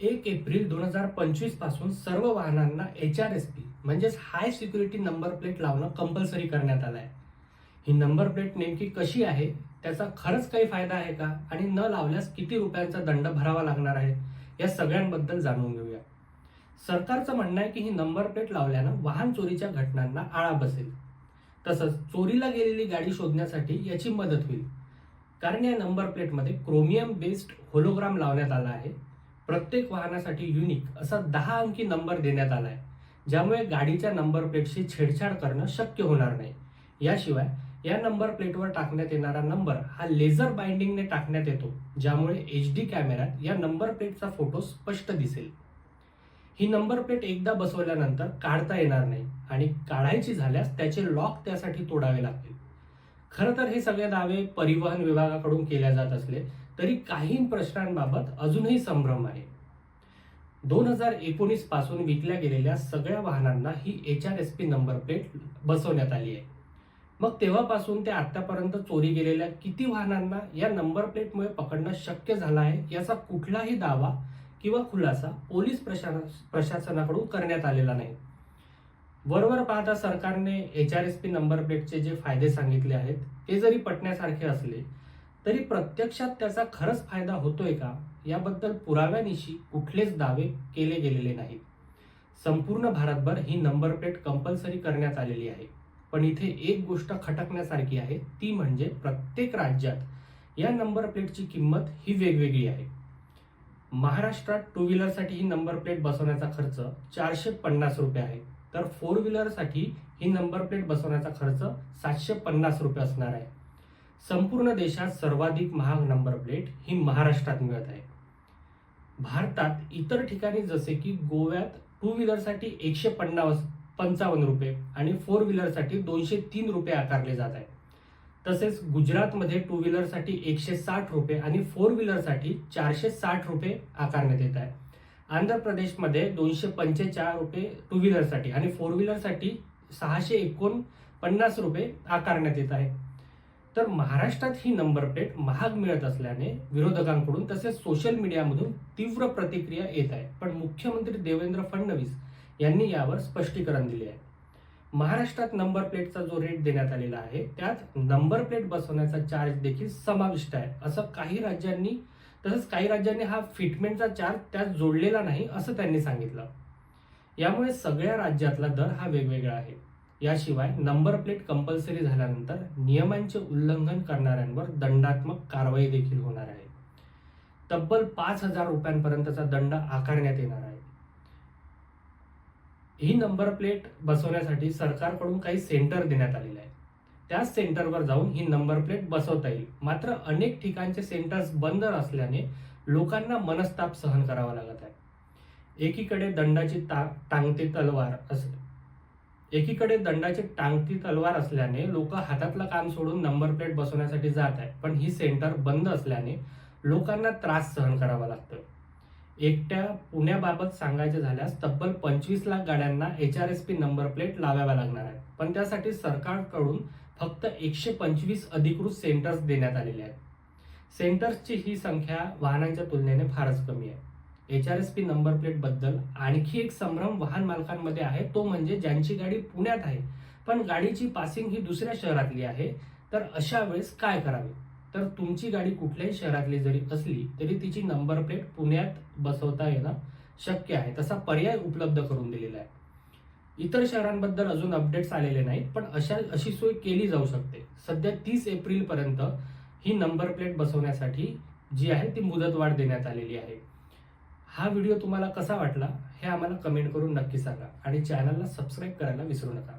एक एप्रिल दोन हजार पंचवीसपासून सर्व वाहनांना एच आर एस पी म्हणजेच हाय सिक्युरिटी नंबर प्लेट लावणं कंपल्सरी करण्यात आलं आहे ही नंबर प्लेट नेमकी कशी आहे त्याचा खरंच काही फायदा आहे का? आणि न लावल्यास किती रुपयांचा दंड भरावा लागणार आहे? या सगळ्यांबद्दल जाणून घेऊया. सरकारचं म्हणणं आहे की ही नंबर प्लेट लावल्यानं वाहन चोरीच्या घटनांना आळा बसेल. तसंच चोरीला गेलेली गाडी शोधण्यासाठी याची मदत होईल. कारण या नंबर प्लेटमध्ये क्रोमियम बेस्ड होलोग्राम लावण्यात आला आहे. प्रत्येक वाहनासाठी युनिक असा दहा अंकी नंबर देण्यात आला आहे ज्यामुळे गाडीच्या नंबर प्लेटशी छेडछाड करणं शक्य होणार नाही. याशिवाय या नंबर प्लेटवर टाकण्यात येणारा नंबर हा लेझर बाइंडिंगने टाकण्यात येतो ज्यामुळे एच डी कॅमेऱ्यात या नंबर प्लेटचा फोटो स्पष्ट दिसेल. ही नंबर प्लेट एकदा बसवल्यानंतर काढता येणार नाही आणि काढायची झाल्यास त्याचे लॉक त्यासाठी तोडावे लागतील. खरं तर हे सगळे दावे परिवहन विभागाकडून केल्या जात असले तरी काही प्रश्नांबाबत अजूनही संभ्रम आहे. दोन हजार एकोणीसपासून विकल्या गेलेल्या सगळ्या वाहनांना ही H R S P number plate बसवण्यात आली आहे. मग तेव्हापासून ते आतापर्यंत चोरी गेलेल्या किती वाहनांना या नंबर प्लेटमुळे पकडणं शक्य झालं आहे याचा कुठलाही दावा किंवा खुलासा पोलीस प्रशासनाकडून करण्यात आलेला नाही. वरवर पाहता सरकारने H R S P number प्लेटचे जे फायदे सांगितले आहेत ते जरी पटण्यासारखे असले तरी प्रत्यक्षात त्याचा खरंच फायदा होतोय का? याबद्दल पुराव्यानिशी कुठलेच दावे केले गेलेले नाहीत. संपूर्ण भारतभर ही नंबर प्लेट कंपल्सरी करण्यात आलेली आहे. पण इथे एक गोष्ट खटकण्यासारखी आहे ती म्हणजे प्रत्येक राज्यात या नंबर प्लेटची किंमत ही वेगवेगळी आहे. महाराष्ट्रात टू व्हीलरसाठी ही नंबर प्लेट बसवण्याचा खर्च चारशे पन्नास रुपये आहे. तर फोर व्हीलरसाठी ही नंबर प्लेट बसवण्याचा खर्च सातशे पन्नास रुपये असणार आहे. संपूर्ण देशात सर्वाधिक महाग नंबर प्लेट ही महाराष्ट्रात मिळत आहे. भारतात इतर ठिकाणी जसे की गोव्यात टू व्हीलरसाठी एकशे पन्नास पंचावन्न रुपये आणि फोर व्हीलरसाठी दोनशे तीन रुपये आकारले जात आहे. तसेच गुजरातमध्ये टू व्हीलरसाठी एकशे साठ रुपये आणि फोर व्हीलरसाठी चारशे साठ रुपये आकारण्यात येत आहे. आंध्र प्रदेशमध्ये दोनशे पंचेचाळ रुपये टू व्हीलरसाठी आणि फोर व्हीलरसाठी सहाशे एकोणपन्नास रुपये आकारण्यात येत आहे. तर महाराष्ट्रात ही नंबर प्लेट महाग मिळत असल्याने विरोधकांकडून तसेच सोशल मीडियामधून तीव्र प्रतिक्रिया येत आहे. पण मुख्यमंत्री देवेंद्र फडणवीस यांनी यावर स्पष्टीकरण दिले आहे. महाराष्ट्रात नंबर प्लेटचा जो रेट देण्यात आलेला आहे त्यात नंबर प्लेट बसवण्याचा चार्ज देखील समाविष्ट आहे. असं काही राज्यांनी तसंच काही राज्यांनी हा फिटमेंटचा चार्ज त्यात जोडलेला नाही असं त्यांनी सांगितलं. यामुळे सगळ्या राज्यातला दर हा वेगवेगळा आहे. याशिवाय नंबर प्लेट कंपल्सरी झाल्यानंतर नियमांचे उल्लंघन करणाऱ्यांवर दंडात्मक कारवाई देखील होणार आहे. तब्बल पाच हजार रुपयांपर्यंतचा दंड आकारण्यात येणार आहे. ही नंबर प्लेट बसवण्यासाठी सरकारकडून काही सेंटर देण्यात आलेले आहे त्याच सेंटरवर जाऊन ही नंबर प्लेट बसवता येईल. मात्र अनेक ठिकाणचे सेंटर्स बंद असल्याने लोकांना मनस्ताप सहन करावा लागत आहे. एकीकडे दंडाची ता टांगती तलवार अस एकीकडे दंडाची टांगती तलवार असल्याने लोक हातातलं काम सोडून नंबर प्लेट बसवण्यासाठी जात आहेत. पण ही सेंटर बंद असल्याने लोकांना त्रास सहन करावा लागतो. एकट्या पुण्याबाबत सांगायचे झाल्यास तब्बल पंचवीस लाख गाड्यांना H R S P number plate लावाव्या लागणार आहेत. पण त्यासाठी सरकारकडून फक्त एकशे पंचवीस अधिकृत सेंटर्स देण्यात आलेले आहेत. सेंटर्सची ही संख्या वाहनांच्या तुलनेने फारच कमी आहे. H R S P number प्लेटबद्दल आणखी एक संभ्रम वाहन मालकांमध्ये आहे. तो म्हणजे ज्यांची गाडी पुण्यात आहे पण गाडीची पासिंग ही दुसऱ्या शहरातली आहे. तर अशा वेळेस काय करावे? तर तुमची गाडी कुठल्याही शहरातली जरी असली तरी तिची नंबर प्लेट पुण्यात बसवता येणं शक्य आहे. तसा पर्याय उपलब्ध करून दिलेला आहे. इतर शहरांबद्दल अजून अपडेट्स आलेले नाहीत पण अशा अशी सोय केली जाऊ शकते. सध्या तीस एप्रिल पर्यंत ही नंबर प्लेट बसवण्यासाठी जी आहे ती मुदतवाढ देण्यात आलेली आहे. हा व्हिडिओ तुम्हाला कसा वाटला हे आम्हाला कमेंट करून नक्की सांगा. आणि चॅनलला सबस्क्राईब करायला विसरू नका.